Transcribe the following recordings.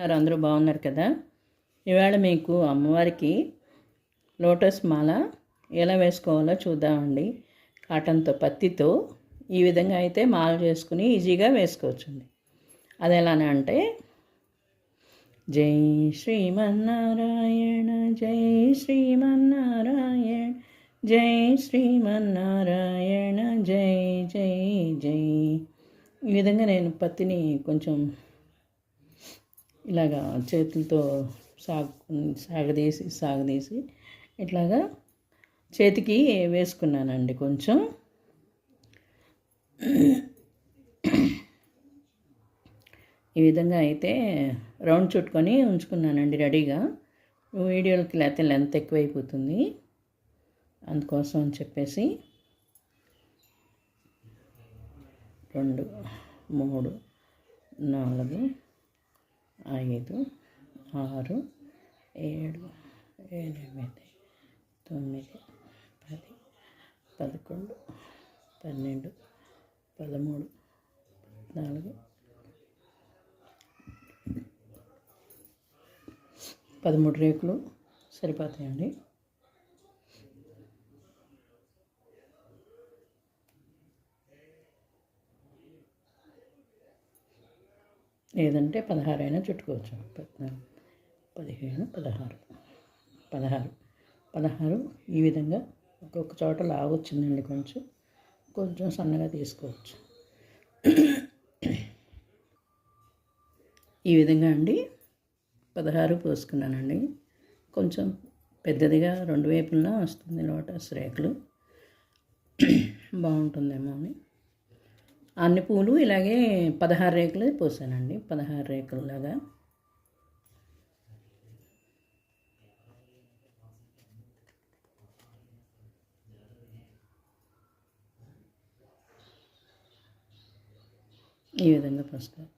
ఉన్నారు అందరూ బాగున్నారు కదా? ఇవాళ మీకు అమ్మవారికి లోటస్ మాల ఎలా వేసుకోవాలో చూద్దామండి. కాటన్తో పత్తితో ఈ విధంగా అయితే మాల చేసుకుని ఈజీగా వేసుకోవచ్చండి. అది ఎలానే అంటే జై శ్రీమన్నారాయణ జై శ్రీమన్నారాయణ జై శ్రీమన్నారాయణ జై జై జై. ఈ విధంగా నేను పత్తిని కొంచెం ఇలాగా చేతులతో సాగు సాగదీసి సాగదీసి ఇట్లాగా చేతికి వేసుకున్నానండి కొంచెం. ఈ విధంగా అయితే రౌండ్ చుట్టుకొని ఉంచుకున్నానండి రెడీగా. వీడియోలకి లేకపోతే లెంత్ ఎక్కువైపోతుంది. అందుకోసం అని చెప్పేసి రెండు మూడు నాలుగు ఐదు ఆరు ఏడు ఎనిమిది తొమ్మిది పది పదకొండు పన్నెండు పదమూడు పద్నాలుగు పదమూడు రేకులు సరిపోతాయండి. లేదంటే పదహారు అయినా చుట్టుకోవచ్చు. పద్నాలుగు పదిహేను పదహారు. పదహారు. పదహారు ఈ విధంగా ఒక్కొక్క చోట లావు వచ్చిందండి కొంచెం. కొంచెం సన్నగా తీసుకోవచ్చు. ఈ విధంగా అండి పదహారు పోసుకున్నానండి. కొంచెం పెద్దదిగా రెండు వైపులా వస్తుంది లోటస్ రేకులు. బాగుంటుందేమో అని. అన్ని పూలు ఇలాగే పదహారు రేకులు పోసానండి పదహారు రేకులలాగా. ఈ విధంగా పోస్తారు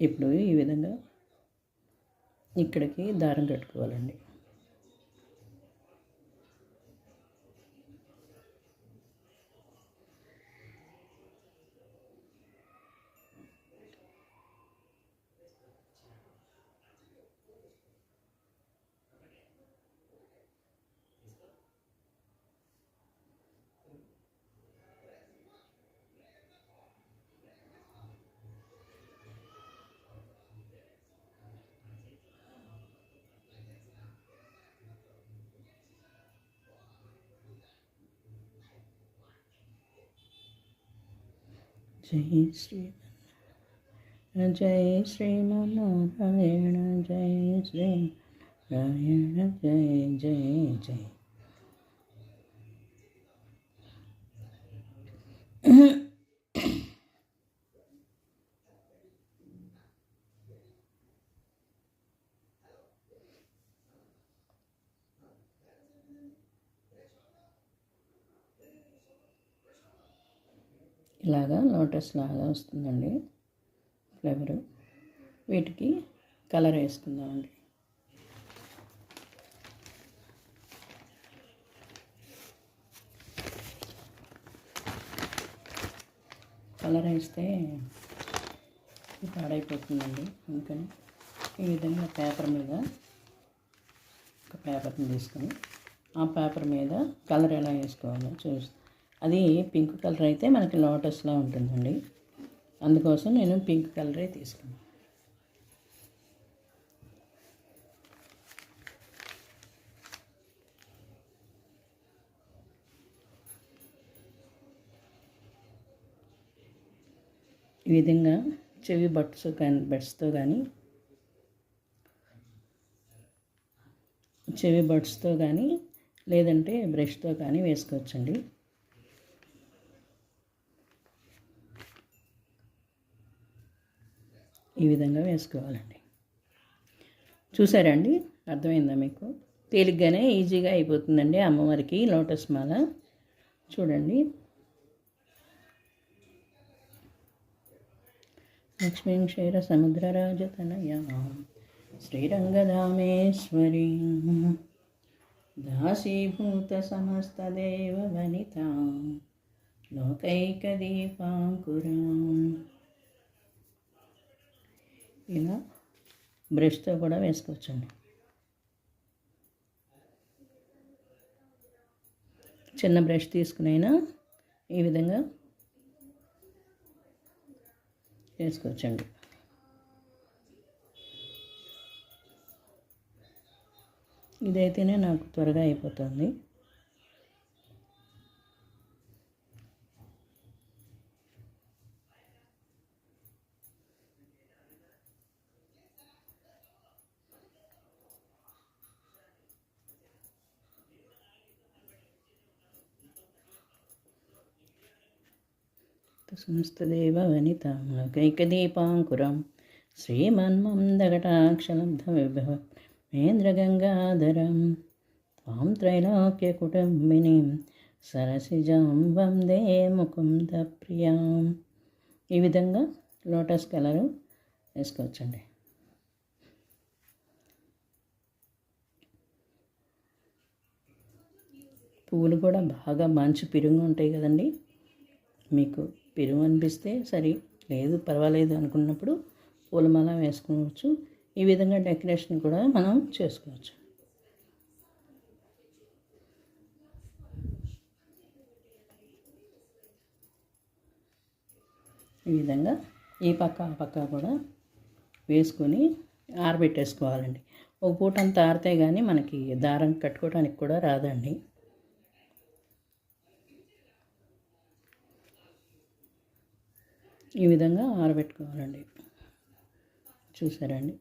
ఇప్పుడు ఈ విధంగా ఇక్కడికి దారం కట్టుకోవాలండి. జై శ్రీ జై శ్రీమన్నారాయణ జై శ్రీ నారాయణ జై జై జై ఇలాగా లోటస్ లాగా వస్తుందండి ఫ్లేవరు. వీటికి కలర్ వేసుకుందామండి. కలర్ వేస్తే పాడైపోతుందండి. అందుకని ఈ విధంగా పేపర్ మీద ఒక పేపర్ని తీసుకొని ఆ పేపర్ మీద కలర్ ఎలా వేసుకోవాలో చూస్తాను అది పింక్ కలర్ అయితే మనకి లోటస్లా ఉంటుందండి. అందుకోసం నేను పింక్ కలరే తీసుకున్నాను ఈ విధంగా చెవి బట్స్ కానీ బట్స్తో కానీ చెవి బట్స్తో కానీ లేదంటే బ్రష్తో కానీ వేసుకోవచ్చండి. ఈ విధంగా వేసుకోవాలండి. చూసారండి? అర్థమైందా మీకు? తేలిగ్గానే ఈజీగా అయిపోతుందండి అమ్మవారికి లోటస్ మాల. చూడండి. లక్ష్మీం క్షీర సముద్రరాజతనయ శ్రీరంగధామేశ్వరి. దాసీభూత సమస్తదేవ వనిత. లోకైకదీపాంకురం ఇలా బ్రష్తో కూడా వేసుకోవచ్చండి. చిన్న బ్రష్ తీసుకునైనా ఈ విధంగా వేసుకోవచ్చండి. ఇదైతేనే నాకు త్వరగా అయిపోతుంది. సంస్థదేవ వనితాకైకదీపాంకురం శ్రీమన్మందఘటాక్షలబ్ధవిభవ మేంద్రగంగాధరం త్వాం త్రైలోక్యకుటుంబినీం సరసిజాం వందే ముకుంద ప్రియాం ఈ విధంగా లోటస్ కలరు వేసుకోవచ్చండి. పువ్వులు కూడా బాగా మంచి పిరుగు ఉంటాయి కదండి. మీకు పెరుగు అనిపిస్తే సరే లేదు పర్వాలేదు అనుకున్నప్పుడు పూలమాల వేసుకోవచ్చు. ఈ విధంగా డెకరేషన్ కూడా మనం చేసుకోవచ్చు. ఈ విధంగా ఈ పక్క ఆ పక్క కూడా వేసుకొని ఆరబెట్టేసుకోవాలండి. ఒక పూట అంతా ఆరితే కానీ మనకి దారం కట్టుకోవడానికి కూడా రాదండి. ఈ విధంగా ఆరబెట్టుకోవాలండి. చూసారండి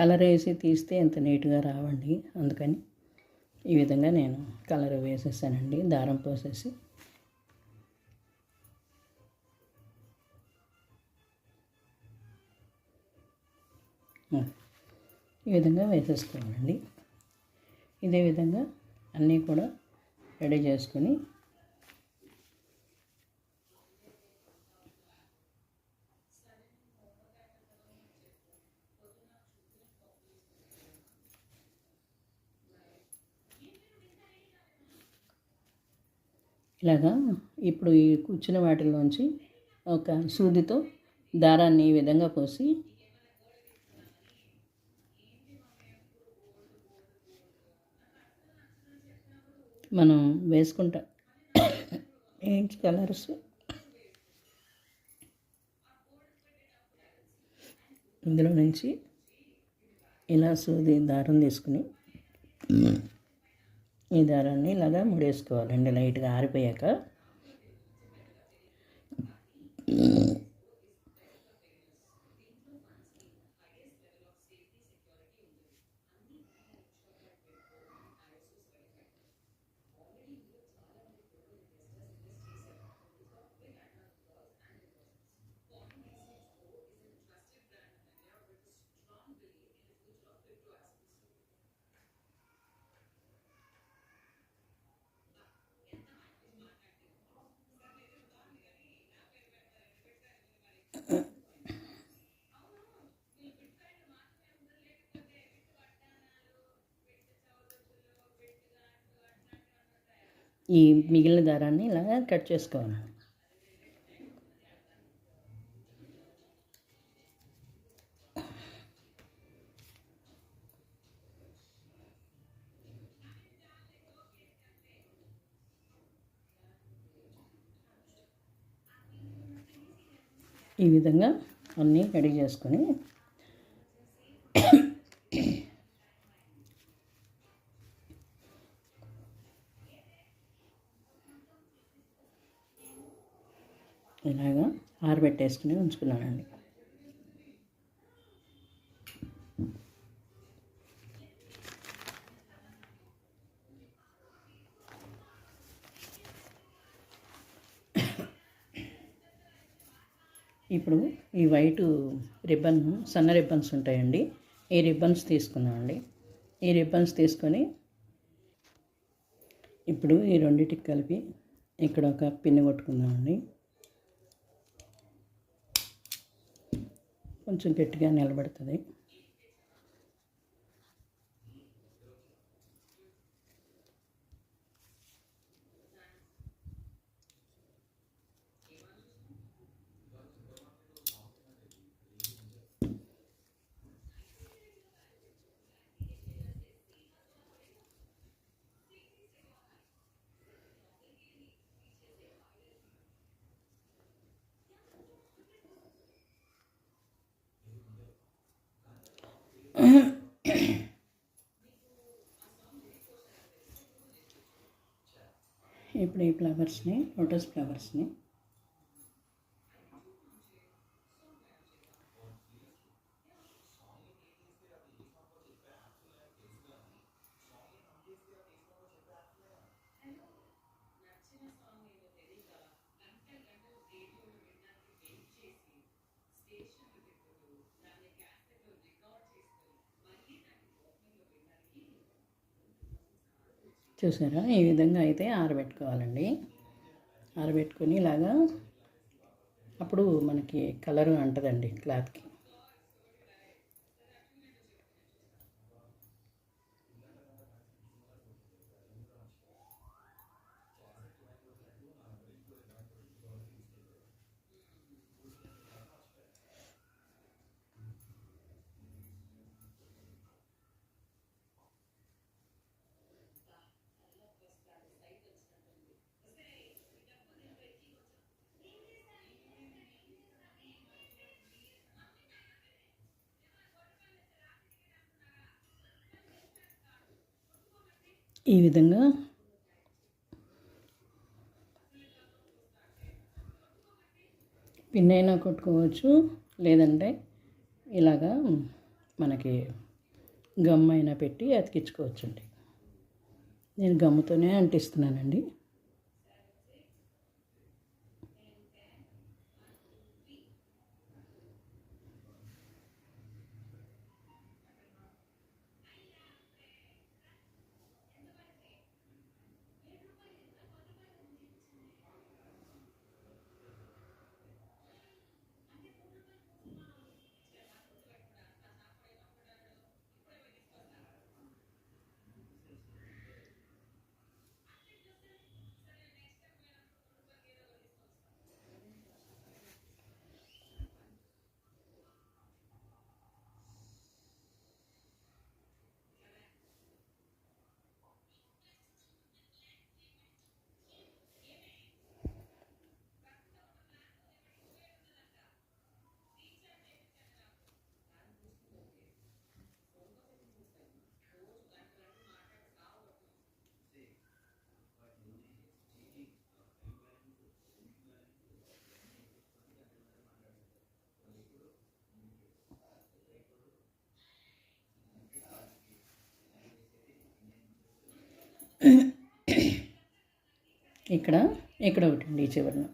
కలర్ వేసి తీస్తే ఎంత నీట్గా రావండి. అందుకని ఈ విధంగా నేను కలర్ వేసేసానండి. దారం పోసేసి. ఈ విధంగా వేసేసుకోవాలండి. ఇదే విధంగా అన్నీ కూడా రెడీ చేసుకొని ఇలాగా ఇప్పుడు ఈ కూర్చున్న వాటిలోంచి ఒక సూదితో దారాన్ని ఈ విధంగా పోసి మనం వేసుకుంటాం. ఏంటి కలర్స్? ఇందులో నుంచి ఇలా సూది దారం తీసుకుని ఈ దారాన్ని ఇలాగా ముడేసుకోవాలండి లైట్గా ఆరిపోయాక ఈ మిగిలిన దారాన్ని ఇలా కట్ చేసుకోవాలి. ఈ విధంగా అన్నీ రెడీ చేసుకొని పెట్టేసుకుని ఉంచుకున్నానండి. ఇప్పుడు ఈ వైట్ రిబ్బన్ సన్న రిబ్బన్స్ ఉంటాయండి. ఈ రిబ్బన్స్ తీసుకున్నామండి ఈ రిబ్బన్స్ తీసుకొని ఇప్పుడు ఈ రెండింటికి కలిపి ఇక్కడ ఒక పిన్ని కొట్టుకుందామండి. కొంచెం గట్టిగా నిలబడుతుంది. ఇప్పుడు ఈ ఫ్లవర్స్ని లోటస్ ఫ్లవర్స్ని చూసారా? ఈ విధంగా అయితే ఆరబెట్టుకోవాలండి. ఆరబెట్టుకొని ఇలాగా అప్పుడు మనకి కలర్ అంటదండి క్లాత్కి. ఈ విధంగా పిన్ అయినా కొట్టుకోవచ్చు లేదంటే ఇలాగా మనకి గమ్ అయినా పెట్టి అతికించుకోవచ్చండి. నేను గమ్ముతోనే అంటిస్తున్నానండి. ఇక్కడ ఇక్కడ ఒకటి అండి ఈ చివరిన.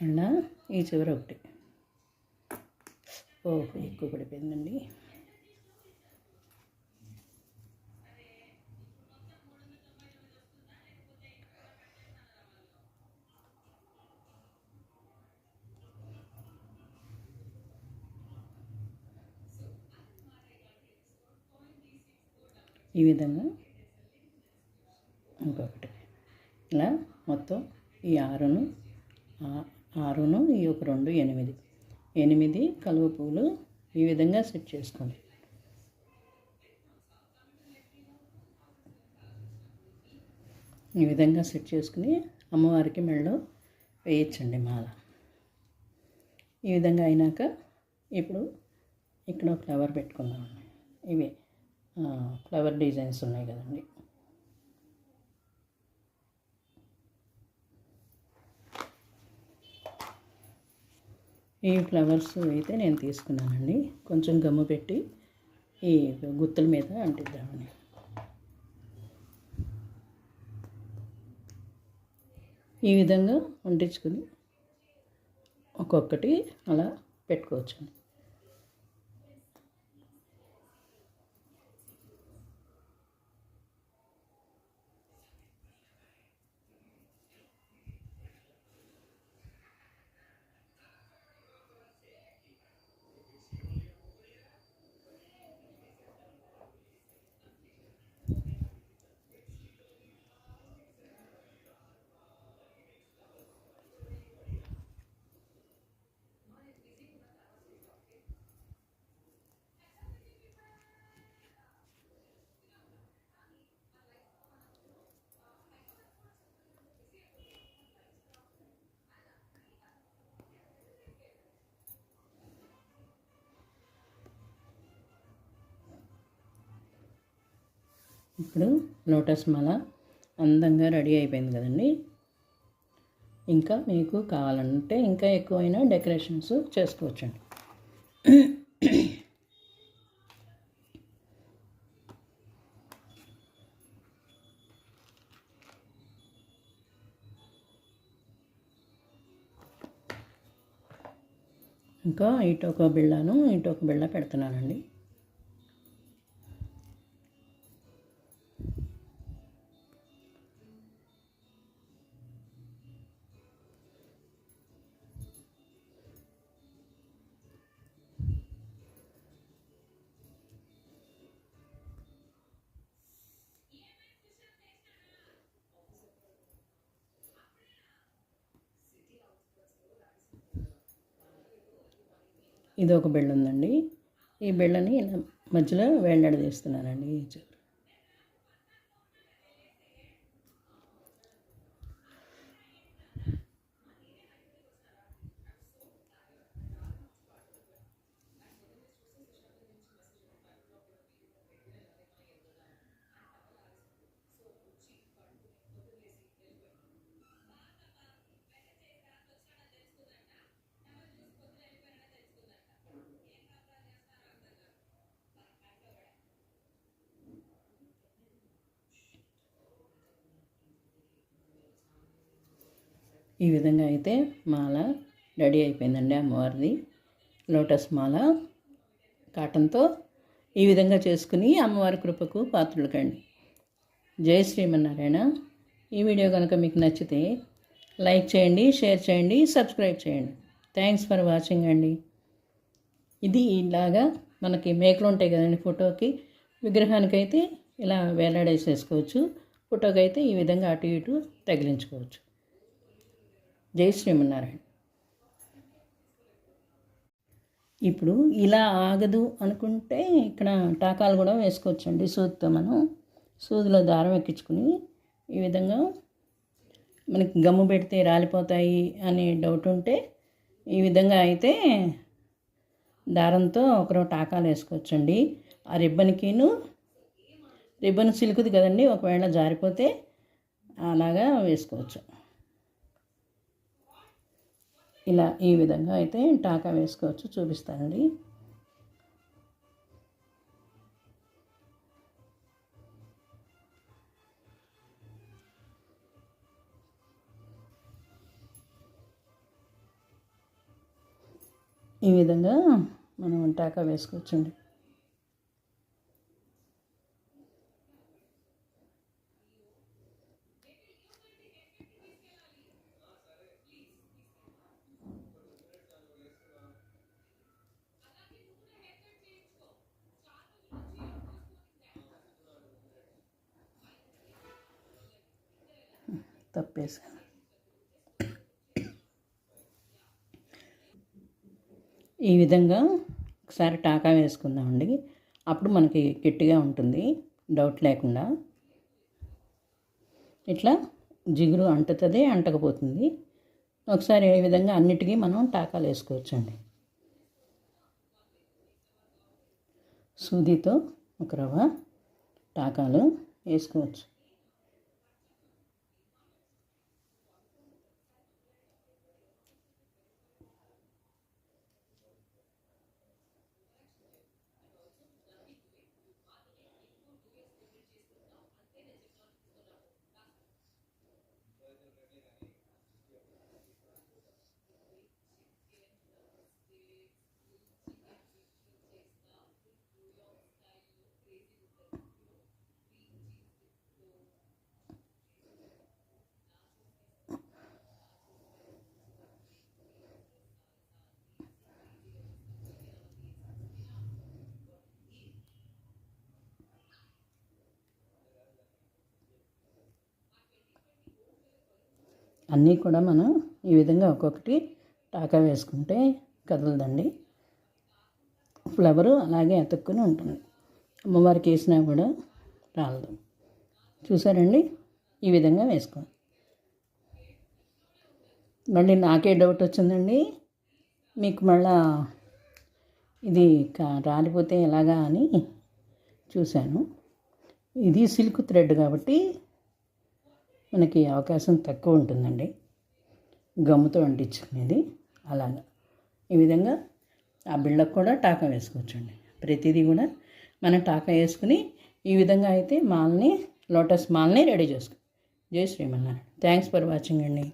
అలా ఈ చివర ఒకటి. ఓహో ఎక్కువ పడిపోయిందండి. ఈ విధంగా ఇంకొకటి. ఇలా మొత్తం ఈ ఆరును ఆరును ఈ ఒక రెండు ఎనిమిది. ఎనిమిది కలువ పువ్వులు ఈ విధంగా సెట్ చేసుకోండి. ఈ విధంగా సెట్ చేసుకుని అమ్మవారికి మెళ్ళు వేయచ్చండి మాల. ఈ విధంగా అయినాక ఇప్పుడు ఇక్కడ ఒక ఫ్లవర్ పెట్టుకుందాం ఇవే. ఫ్లవర్ డిజైన్స్ ఉన్నాయి కదండి. ఈ ఫ్లవర్స్ అయితే నేను తీసుకున్నానండి. కొంచెం గమ్ము పెట్టి ఈ గుత్తుల మీద అంటిద్దామని ఈ విధంగా అంటించుకుని ఒక్కొక్కటి అలా పెట్టుకోవచ్చు ఇప్పుడు లోటస్ మాల అందంగా రెడీ అయిపోయింది కదండి. ఇంకా మీకు కావాలంటే ఇంకా ఎక్కువైనా డెకరేషన్స్ చేసుకోవచ్చండి. ఇంకా ఇటు ఒక బిళ్ళను ఇటు ఒక బిళ్ళ పెడుతున్నానండి. ఇది ఒక బిళ్ళ ఉందండి ఈ బెళ్ళని ఇలా మధ్యలో వేలాడదీస్తున్నానండి ఈ విధంగా అయితే మాల రెడీ అయిపోయిందండి అమ్మవారిది. లోటస్ మాల కాటన్తో ఈ విధంగా చేసుకుని అమ్మవారి కృపకు పాత్రలు కండి. జై శ్రీమన్నారాయణ. ఈ వీడియో కనుక మీకు నచ్చితే లైక్ చేయండి షేర్ చేయండి సబ్స్క్రైబ్ చేయండి. థ్యాంక్స్ ఫర్ వాచింగ్ అండి. ఇది ఇలాగా మనకి మేకలు ఉంటాయి కదండి ఫోటోకి. విగ్రహానికైతే ఇలా వేలాడేసేసుకోవచ్చు. ఫోటోకి అయితే ఈ విధంగా అటు ఇటు తగిలించుకోవచ్చు. జై శ్రీమన్నారాయణ. ఇప్పుడు ఇలా ఆగదు అనుకుంటే ఇక్కడ టాకాలు కూడా వేసుకోవచ్చండి. సూదితో మనం సూదిలో దారం ఎక్కించుకుని ఈ విధంగా మనకి గమ్ము పెడితే రాలిపోతాయి అనే డౌట్ ఉంటే ఈ విధంగా అయితే దారంతో ఒకరో టాకాలు వేసుకోవచ్చండి. ఆ రిబ్బన్కిను రిబ్బన్ సిలుకుది కదండి ఒకవేళ జారిపోతే అలాగా వేసుకోవచ్చు. ఇలా ఈ విధంగా అయితే టాకా వేసుకోవచ్చు చూపిస్తానండి. ఈ విధంగా మనం టాకా వేసుకోవచ్చండి. తప్పేసాను ఈ విధంగా ఒకసారి టాకా వేసుకుందామండి. అప్పుడు మనకి గట్టిగా ఉంటుంది. డౌట్ లేకుండా. ఇట్లా జిగురు అంటుతుంది అంటకపోతుంది. ఒకసారి ఏ విధంగా అన్నిటికీ మనం టాకాలు వేసుకోవచ్చండి. సూదితో ఒక రవ్వ టాకాలు వేసుకోవచ్చు. అన్నీ కూడా మనం ఈ విధంగా ఒక్కొక్కటి టాకా వేసుకుంటే కదలదండి. ఫ్లవరు అలాగే అతుక్కుని ఉంటుంది. అమ్మవారికి వేసినా కూడా రాలదు. చూసారండి? ఈ విధంగా వేసుకోండి మళ్ళీ నాకే డౌట్ వచ్చిందండి. మీకు మళ్ళా ఇది కా- రాలిపోతే ఎలాగా అని చూశాను. ఇది సిల్క్ థ్రెడ్ కాబట్టి మనకి అవకాశం తక్కువ ఉంటుందండి. గమ్ముతో అంటించుకునేది అలాగా. ఈ విధంగా ఆ బిళ్ళకు కూడా టాకా వేసుకోవచ్చండి. ప్రతిదీ కూడా మనం టాకా వేసుకుని ఈ విధంగా అయితే మాల్ని లోటస్ మాల్ని రెడీ చేసుకో. జై శ్రీమన్నారాయణ థ్యాంక్స్ ఫర్ వాచింగ్ అండి.